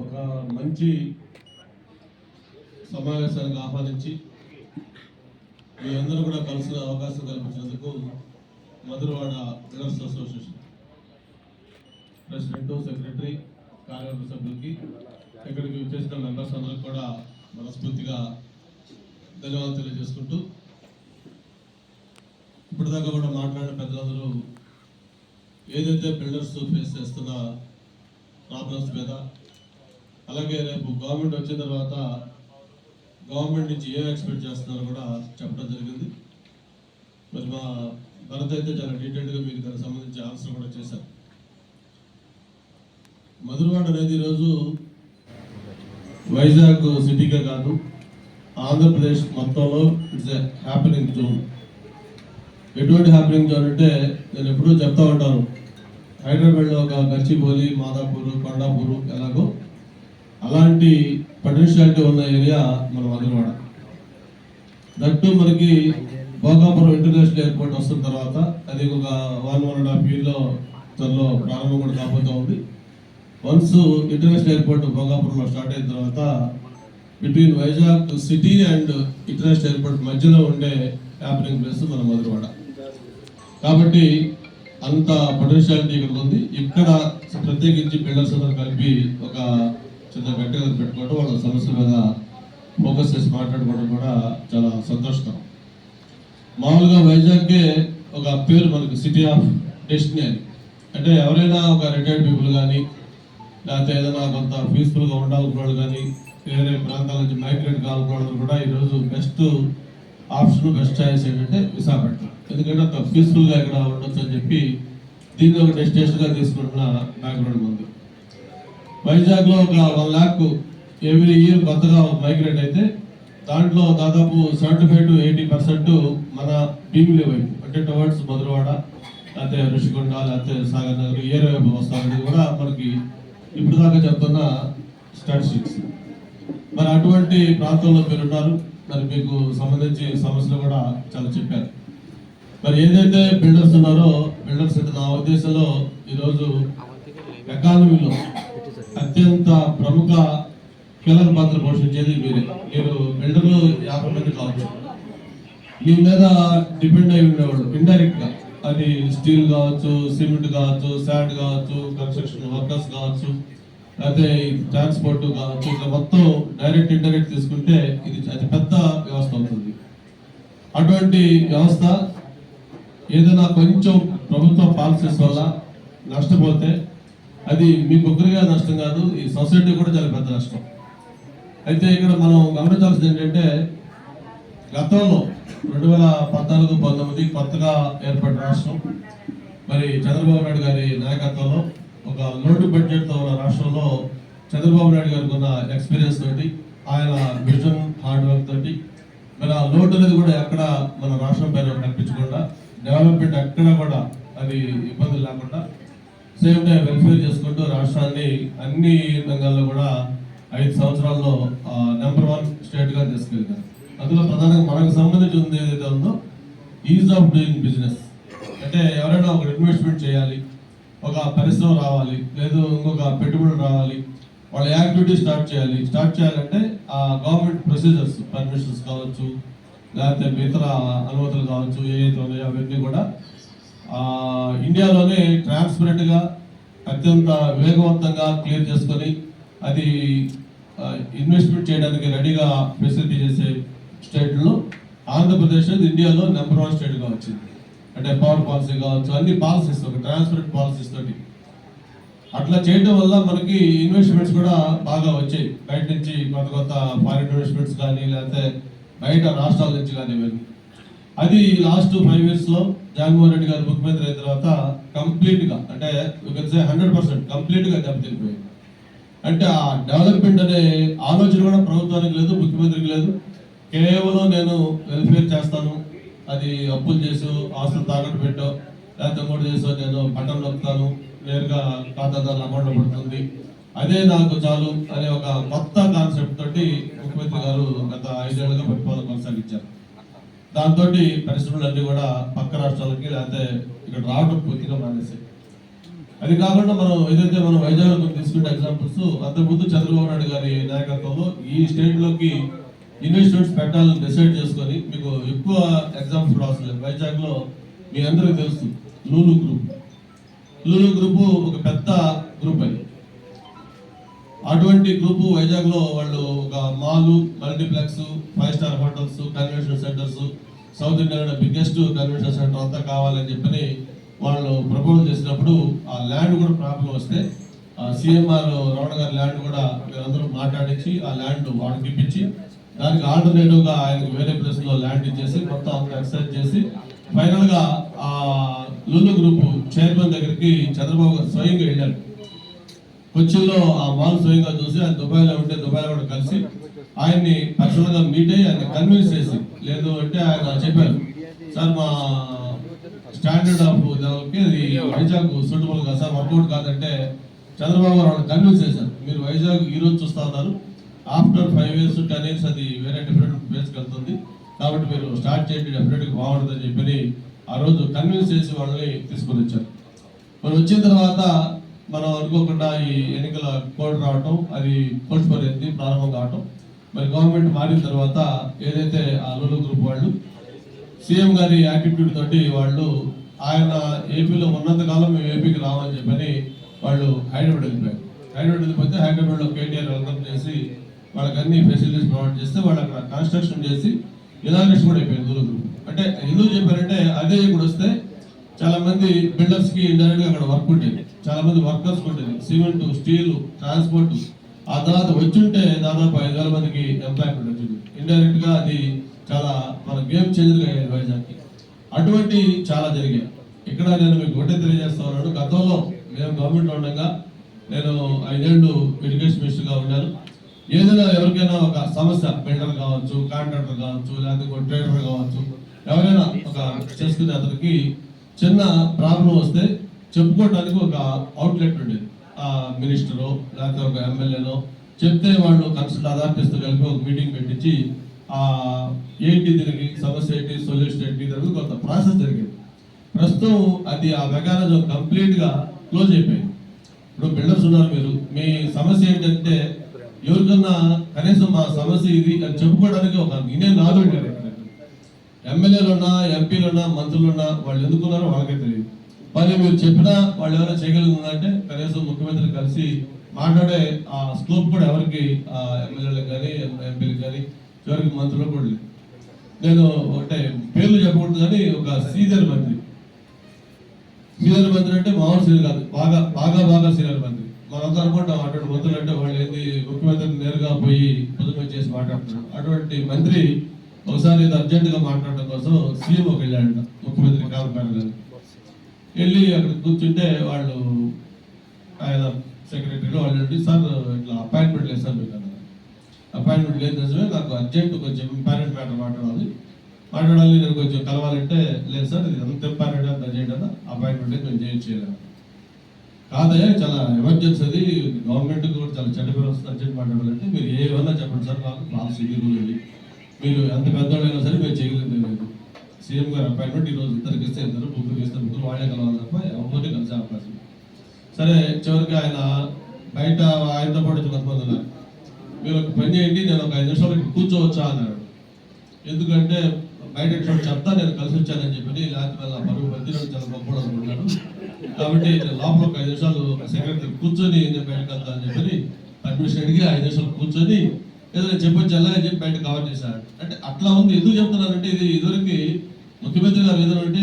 ఒక మంచి సమావేశానికి ఆహ్వానించి మీ అందరూ కూడా కలిసిన అవకాశం కల్పించినందుకు Madhurawada builders association president secretary కార్యవర్గ సభ్యులకి ఇక్కడికి వచ్చేసిన మెంబర్స్ అందరికి కూడా మనస్ఫూర్తిగా ధన్యవాదాలు తెలియజేసుకుంటూ ఇప్పటిదాకా కూడా మాట్లాడిన పెద్దలందరూ ఏదైతే బిల్డర్స్ ఫేస్ చేస్తున్న ప్రాబ్లమ్స్ మీద అలాగే రేపు గవర్నమెంట్ వచ్చిన తర్వాత గవర్నమెంట్ నుంచి ఏం ఎక్స్పెక్ట్ చేస్తున్నారో కూడా చెప్పడం జరిగింది. మరి మా భరత్ అయితే చాలా డీటెయిల్డ్గా మీకు దానికి సంబంధించి ఆన్సర్ కూడా చేశారు. మధురవాడ అనేది ఈరోజు వైజాగ్ సిటీకే కాదు ఆంధ్రప్రదేశ్ మొత్తంలో ఇట్స్ ఎ హ్యాపెనింగ్ జోన్ ఎటువంటి హ్యాపెనింగ్ జోన్ అంటే నేను ఎప్పుడూ చెప్తా ఉంటాను. హైదరాబాద్లో ఒక గచ్చిబౌలి మాదాపూర్ కొండాపూర్ ఎలాగో అలాంటి పొటెన్షియాలిటీ ఉన్న ఏరియా మన మధురవాడ. దట్టు మనకి భోగాపురం ఇంటర్నేషనల్ ఎయిర్పోర్ట్ వస్తున్న తర్వాత అది ఒక వన్ వన్ అండ్ హాఫ్ ఇయర్లో త్వరలో ప్రారంభం కూడా కాబోతూ ఉంది. వన్స్ ఇంటర్నేషనల్ ఎయిర్పోర్ట్ భోగాపురంలో స్టార్ట్ అయిన తర్వాత between Vizag city and international airport మధ్యలో ఉండే హ్యాపనింగ్ ప్లేస్ మన మధురవాడ. కాబట్టి అంత పొటెన్షియాలిటీ ఇక్కడ ఉంది. ఇక్కడ ప్రత్యేకించి బిల్డర్స్ అందరూ కలిపి ఒక చిన్న గట్టిగా పెట్టుకోవడం వాళ్ళ సమస్య మీద ఫోకస్ చేసి మాట్లాడుకోవడం కూడా చాలా సంతోషకరం. మామూలుగా వైజాగ్కే ఒక పేరు మనకి సిటీ ఆఫ్ డెస్టినీ అని. అంటే ఎవరైనా ఒక రిటైర్డ్ పీపుల్ కానీ లేకపోతే ఏదైనా కొంత పీస్ఫుల్గా ఉండాలనుకున్నాడు కానీ వేరే ప్రాంతాల నుంచి మైగ్రేట్ కావాలనుకున్నాడు కూడా ఈరోజు బెస్ట్ ఆప్షన్ బెస్ట్ ఛాయిస్ ఏంటంటే విశాఖపట్నం ఎందుకంటే అంత పీస్ఫుల్గా ఇక్కడ ఉండొచ్చు అని చెప్పి దీన్ని ఒక డెస్టినేషన్గా తీసుకుంటున్న బ్యాక్గ్రౌండ్ ఉంది వైజాగ్లో ఒక వన్ ల్యాక్ ఎవ్రీ ఇయర్ కొత్తగా మైగ్రేట్ అయితే దాంట్లో దాదాపు seventy five to eighty percent మన భీమిలి వైపు అంటే టువర్డ్స్ మధురవాడ లేకపోతే ఋషికొండ లేకపోతే సాగర్ నగర్ ఏరే వైపు వస్తారనేది కూడా మనకి ఇప్పుడు దాకా చెప్తున్న స్టాటిస్టిక్స్ మరి అటువంటి ప్రాంతంలో మీరు ఉన్నారు మరి మీకు సంబంధించి సమస్యలు కూడా చాలా చెప్పారు. మరి ఏదైతే బిల్డర్స్ ఉన్నారో బిల్డర్స్ అంటే నా ఉద్దేశంలో ఈరోజు ఎకానమీలో అత్యంత ప్రముఖ కీలక పాత్ర పోషించేది మీరే. మీరు బిల్డర్లు యాభై మంది కావచ్చు. మీ మీద డిపెండ్ అయి ఉండేవాళ్ళు ఇండైరెక్ట్గా. అది స్టీల్ కావచ్చు సిమెంట్ కావచ్చు శాండ్ కావచ్చు కన్స్ట్రక్షన్ వర్కర్స్ కావచ్చు లేకపోతే ట్రాన్స్పోర్ట్ కావచ్చు ఇట్లా మొత్తం డైరెక్ట్ ఇండైరెక్ట్ తీసుకుంటే ఇది అతి పెద్ద వ్యవస్థ అవుతుంది. అటువంటి వ్యవస్థ ఏదైనా కొంచెం ప్రభుత్వ పాలసీస్ వల్ల నష్టపోతే అది మీకు ఒక్కరిగా నష్టం కాదు ఈ సొసైటీ కూడా చాలా పెద్ద నష్టం. అయితే ఇక్కడ మనం గమనించాల్సింది ఏంటంటే గతంలో రెండు వేల పద్నాలుగు పంతొమ్మిది కొత్తగా ఏర్పడిన రాష్ట్రం. మరి చంద్రబాబు నాయుడు గారి నాయకత్వంలో ఒక లోటు బడ్జెట్తో ఉన్న రాష్ట్రంలో చంద్రబాబు నాయుడు గారికి ఉన్న ఎక్స్పీరియన్స్ తోటి ఆయన విజన్ హార్డ్ వర్క్ తోటి మరి ఆ లోటు అనేది కూడా ఎక్కడ మన రాష్ట్రం పైన కనిపించకుండా డెవలప్మెంట్ ఎక్కడ కూడా అది ఇబ్బందులు లేకుండా సేమ్ టైం వెల్ఫేర్ చేసుకుంటూ రాష్ట్రాన్ని అన్ని రంగాల్లో కూడా ఐదు సంవత్సరాల్లో నెంబర్ వన్ స్టేట్గా తీసుకెళ్తారు. అందులో ప్రధానంగా మనకు సంబంధించి ఉంది ఏదైతే ఉందో ఈజ్ ఆఫ్ డూయింగ్ బిజినెస్ అంటే ఎవరైనా ఒక ఇన్వెస్ట్మెంట్ చేయాలి ఒక పరిశ్రమ రావాలి లేదు ఇంకొక పెట్టుబడి రావాలి వాళ్ళ యాక్టివిటీ స్టార్ట్ చేయాలి. స్టార్ట్ చేయాలంటే ఆ గవర్నమెంట్ ప్రొసీజర్స్ పర్మిషన్స్ కావచ్చు లేకపోతే ఇతర అనుమతులు కావచ్చు ఏవైతే ఉన్నాయో అవన్నీ కూడా ఇండియాలోనే ట్రాన్స్పరెంట్గా అత్యంత వేగవంతంగా క్లియర్ చేసుకొని అది ఇన్వెస్ట్మెంట్ చేయడానికి రెడీగా ఫెసిలిటీ చేసే స్టేట్లో ఆంధ్రప్రదేశ్ ఇండియాలో నెంబర్ వన్ స్టేట్గా వచ్చింది. అంటే పవర్ పాలసీ కావచ్చు అన్ని పాలసీస్ ఒక ట్రాన్స్పరెంట్ పాలసీస్ తోటి. అట్లా చేయడం వల్ల మనకి ఇన్వెస్ట్మెంట్స్ కూడా బాగా వచ్చాయి. బయట నుంచి కొత్త కొత్త ఫారిన్ ఇన్వెస్ట్మెంట్స్ కానీ లేకపోతే బయట రాష్ట్రాల నుంచి కానీ ఇవన్నీ అది లాస్ట్ ఫైవ్ ఇయర్స్లో జగన్మోహన్ రెడ్డి గారు ముఖ్యమంత్రి అయిన తర్వాత కంప్లీట్గా అంటే హండ్రెడ్ పర్సెంట్ కంప్లీట్గా దెబ్బతినిపోయింది. అంటే ఆ డెవలప్మెంట్ అనే ఆలోచన కూడా ప్రభుత్వానికి లేదు ముఖ్యమంత్రికి లేదు. కేవలం నేను వెల్ఫేర్ చేస్తాను. అది అప్పులు చేసు ఆస్తులు తాకట్టు పెట్టో లేకపోతే మూడు చేసో నేను బటన్ నొక్కుతాను నేరుగా ఖాతాదారుల అమౌంట్లో పడుతుంది. అదే నాకు చాలు అనే ఒక కొత్త కాన్సెప్ట్ తోటి ముఖ్యమంత్రి గారు గత ఐదేళ్ళుగా పరిపాలన కొనసాగించారు. దాంతో పరిశ్రమలన్నీ కూడా పక్క రాష్ట్రాలకి లేకపోతే ఇక్కడ రావడం పూర్తిగా మానేసాయి అది కాకుండా మనం ఏదైతే మనం వైజాగ్ తీసుకుంటే ఎగ్జాంపుల్స్ అంతకుముందు చంద్రబాబు నాయుడు గారి నాయకత్వంలో ఈ స్టేట్లోకి ఇన్వెస్ట్మెంట్స్ పెట్టాలని డిసైడ్ చేసుకొని మీకు ఎక్కువ ఎగ్జాంపుల్స్ కూడా అవసరం లేదు వైజాగ్లో మీ అందరికీ తెలుసు లూలు గ్రూప్. లూలు గ్రూప్ ఒక పెద్ద గ్రూప్ అది. అటువంటి గ్రూపు వైజాగ్లో వాళ్ళు ఒక mall multiplex five star hotels convention centres south ఇండియాలో బిగ్గెస్ట్ కన్వెన్షన్ సెంటర్ అంతా కావాలని చెప్పని వాళ్ళు ప్రపోజ్ చేసినప్పుడు ఆ ల్యాండ్ కూడా ప్రాబ్లం వస్తే సిఎంఆర్ రమణ గారి ల్యాండ్ కూడా మీరందరూ మాట్లాడించి ఆ ల్యాండ్ వాడికి ఇప్పించి దానికి ఆల్టర్నేటివ్గా ఆయనకు వేరే ప్లేస్లో ల్యాండ్ ఇచ్చేసి మొత్తం అంతా ఎక్సైజ్ చేసి ఫైనల్గా ఆ లుల్లు గ్రూప్ చైర్మన్ దగ్గరికి చంద్రబాబు గారు స్వయంగా వెళ్ళారు. కొచ్చిలో ఆ మాల్ స్వయంగా చూసి ఆయన దుబాయ్లో ఉంటే దుబాయ్లో కూడా కలిసి ఆయన్ని పర్సనల్గా మీట్ అయ్యి ఆయన కన్విన్స్ చేసి లేదు అంటే ఆయన చెప్పారు సార్ మా స్టాండర్డ్ ఆఫ్ దానికి అది వైజాగ్ సూటబుల్ కాదు సార్ వర్కౌట్ కాదంటే చంద్రబాబు గారు కన్విన్స్ చేశారు. మీరు వైజాగ్ ఈ రోజు చూస్తా ఉన్నారు. After five years ten years అది వేరే డిఫరెంట్ ప్లేస్కి వెళ్తుంది. కాబట్టి మీరు స్టార్ట్ చేయండి డెఫినెట్గా బాగుంటుంది అని చెప్పి ఆ రోజు కన్విన్స్ చేసి వాళ్ళని తీసుకొని వచ్చారు మరి వచ్చిన తర్వాత మనం అనుకోకుండా ఈ ఎన్నికల కోడ్ రావటం అది కోల్పోయింది ప్రారంభం కావటం. మరి గవర్నమెంట్ మారిన తర్వాత ఏదైతే ఆ లూలు గ్రూప్ వాళ్ళు సీఎం గారి యాటిట్యూడ్ తోటి వాళ్ళు ఆయన ఏపీలో ఉన్నంత కాలం మేము ఏపీకి రామని చెప్పని వాళ్ళు హైదరాబాద్ వెళ్ళిపోయారు. హైదరాబాద్ వెళ్ళిపోతే హైదరాబాద్లో కేటీఆర్ వెల్కమ్ చేసి వాళ్ళకి అన్ని ఫెసిలిటీస్ ప్రొవైడ్ చేస్తే వాళ్ళు అక్కడ కన్స్ట్రక్షన్ చేసి ఇనాగ్రేషన్ కూడా అయిపోయింది దూరం గ్రూప్ అంటే ఎందుకు చెప్పారంటే అదే ఇప్పుడు వస్తే చాలా మంది బిల్డర్స్కి ఇండైరెక్ట్గా అక్కడ వర్క్ ఉండేది. చాలా మంది వర్కర్స్ ఉండేది. సిమెంట్ స్టీల్ ట్రాన్స్పోర్ట్ ఆ తర్వాత వచ్చుంటే దాదాపు ఐదు వేల మందికి ఎంప్లాయ్మెంట్ వచ్చింది. ఇండైరెక్ట్గా అది చాలా మన గేమ్ చేంజర్ అయ్యేది వైజాగ్కి అటువంటి చాలా జరిగాయి. ఇక్కడ నేను మీకు ఒకటే తెలియజేస్తా ఉన్నాను. గతంలో మేము గవర్నమెంట్ ఉండగా నేను ఐదేళ్ళు ఎడ్యుకేషన్ మినిస్టర్గా ఉన్నాను ఏదైనా ఎవరికైనా ఒక సమస్య బిల్డర్ కావచ్చు కాంట్రాక్టర్ కావచ్చు లేకపోతే ట్రేడర్ కావచ్చు ఎవరైనా ఒక చేసుకునే అతనికి చిన్న ప్రాబ్లం వస్తే చెప్పుకోవడానికి ఒక అవుట్లెట్ ఉండేది ఆ మినిస్టరో లేకపోతే ఒక ఎమ్మెల్యేనో చెప్తే వాళ్ళు కన్సల్ట్ అథారిటీస్తో కలిపి ఒక మీటింగ్ పెట్టించి ఆ ఏంటి దీనికి సమస్య ఏంటి సొల్యూషన్ ఏంటి దానికి కొంత ప్రాసెస్ జరిగేది. ప్రస్తుతం అది ఆ మెకానిజం కంప్లీట్గా క్లోజ్ అయిపోయింది. ఇప్పుడు బిల్డర్స్ ఉన్నారు మీరు. మీ సమస్య ఏంటంటే ఎవరికన్నా కనీసం మా సమస్య ఇది అని చెప్పుకోవడానికి ఒక నేనే నాలుగు ఎమ్మెల్యేలున్నా ఎంపీలున్నా ఎంపీలు ఉన్నా మంత్రులు ఉన్నా వాళ్ళు ఎందుకున్నారో వాళ్ళకే తెలియదు. మరి మీరు చెప్పినా వాళ్ళు ఎవరైనా చేయగలుగుతుందంటే కనీసం ముఖ్యమంత్రి కలిసి మాట్లాడే ఆ స్కోప్ కూడా ఎవరికి ఆ ఎమ్మెల్యేలకు కానీ ఎంపీలకు కానీ చివరికి మంత్రులకు కూడా లేదు. నేను అంటే పేర్లు చెప్పకూడదు కానీ ఒక సీనియర్ మంత్రి. సీనియర్ మంత్రి అంటే మామూలు సీనియర్ కాదు బాగా బాగా బాగా సీనియర్ మంత్రి. మనంతా అనుకుంటాం అటువంటి మంత్రులు అంటే వాళ్ళు ఏంది ముఖ్యమంత్రిని నేరుగా పోయి పొద్దున చేసి మాట్లాడుతున్నారు అటువంటి మంత్రి ఒకసారి ఇది అర్జెంట్ మాట్లాడడం కోసం సీఎంఓకి వెళ్ళాడంట ముఖ్యమంత్రి కామకారు గారు వెళ్ళి అక్కడ కూర్చుంటే వాళ్ళు ఆయన సెక్రటరీ వాళ్ళు ఉండి, సార్ ఇట్లా అపాయింట్మెంట్ లేదు సార్ మీకు అన్నారు అపాయింట్మెంట్ లేదు నిజమే నాకు అర్జెంట్ కొంచెం ఇంపార్టెంట్ మ్యాటర్ మాట్లాడాలి. మాట్లాడాలి నేను కొంచెం కలవాలంటే లేదు సార్ ఇది ఎంత ఇంపార్టెంట్ అంత అర్జెంట్ అన్న అపాయింట్మెంట్ లేదు మేము చేయించి చేయలేము కాదయ్యా చాలా ఎమర్జెన్సీ అది. గవర్నమెంట్ కూడా చాలా చెడ్డ పేరు వస్తుంది అర్జెంట్ మాట్లాడాలంటే. మీరు ఏమన్నా చెప్పండి సార్ నాకు పాలసీ రూల్ మీరు ఎంత పెద్దవాళ్ళైనా సరే మేము చేయలేదు. లేదు సీఎం గారు అపాయింట్మెంట్ ఈ రోజు ఇద్దరికి ఇస్తే ఇద్దరు ముగ్గురికి ఇస్తే ముగ్గురు వాళ్ళే కలవాలి తప్ప ఎవరిని కలిసే అవకాశం సరే చివరికి ఆయన బయట ఆయనతో పాటు కొంతమంది ఉన్నారు. మీరు ఒక పని చేయండి నేను ఒక ఐదు నిమిషాలకి కూర్చోవచ్చా అన్నాడు. ఎందుకంటే బయట చెప్తా నేను కలిసి వచ్చానని చెప్పి లేకపోతే పరుగు మంది చాలా గొప్ప అనుకున్నాడు కాబట్టి లోపల ఒక ఐదు నిమిషాలు సెక్రటరీ కూర్చొని నేను బయటకు వెళ్తా అని చెప్పి పర్మిషన్ అడిగి ఐదు నిమిషాలు కూర్చొని ఏదో చెప్పొచ్చు అలా అని చెప్పి బయట కవర్ చేశాడు. అంటే అట్లా ఉంది ఎందుకు చెప్తున్నారంటే ఇది ఇదివరకు ముఖ్యమంత్రి గారు ఏదైనా అంటే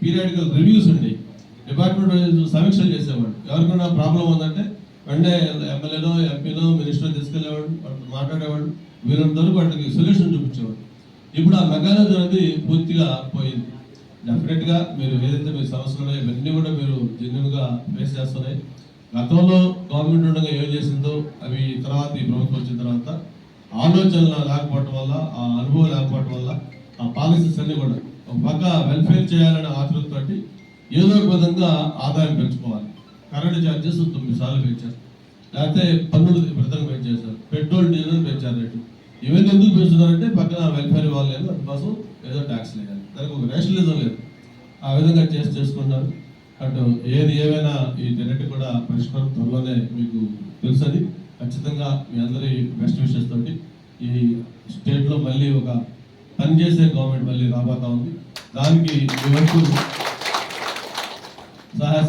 పీరియాడికల్ రివ్యూస్ ఉండే. డిపార్ట్మెంట్ వైజ్ సమీక్షలు చేసేవాడు ఎవరికైనా ప్రాబ్లం ఉందంటే వెంటనే ఎమ్మెల్యేనో ఎంపీనో మినిస్టర్ తీసుకెళ్ళేవాడు వాళ్ళతో మాట్లాడేవాడు. వీరంత వరకు వాటికి సొల్యూషన్ చూపించేవాడు. ఇప్పుడు ఆ మెకానిజం అనేది పూర్తిగా పోయింది. డెఫినెట్గా మీరు ఏదైతే మీ సమస్యలు ఉన్నాయో ఇవన్నీ కూడా మీరు జెన్యున్గా ఫేస్ చేస్తున్నాయి. గతంలో గవర్నమెంట్ ఉండగా ఏం చేసిందో అవి తర్వాత ఈ ప్రభుత్వం వచ్చిన తర్వాత ఆలోచనలు లేకపోవటం వల్ల ఆ అనుభవం లేకపోవటం వల్ల ఆ పాలసీస్ అన్ని కూడా ఒక పక్క వెల్ఫేర్ చేయాలనే ఆతృతతోటి ఏదో ఒక విధంగా ఆదాయం పెంచుకోవాలి. కరెంట్ ఛార్జెస్ తొమ్మిది సార్లు పెంచారు. లేకపోతే పన్నులు విపరీతంగా పెంచేశారు. పెట్రోల్ డీజిల్ పెంచారు రేటు. ఇవన్నీ ఎందుకు పెంచుతున్నారంటే పక్కన వెల్ఫేర్ వాళ్ళు లేదు అందుకోసం ఏదో ట్యాక్స్ లేదు దానికి ఒక రేషనలిజం లేదు. ఆ విధంగా చేసి చేసుకున్నారు. అటు ఏది ఏమైనా ఈ టెనెట్ కూడా పరిష్కారం త్వరలోనే మీకు తెలుసని ఖచ్చితంగా మీ అందరి బెస్ట్ విషెస్ తోటి ఇది స్టేట్లో మళ్ళీ ఒక పనిచేసే గవర్నమెంట్ మళ్ళీ రాబోతా ఉంది. దానికి మీ సహాయ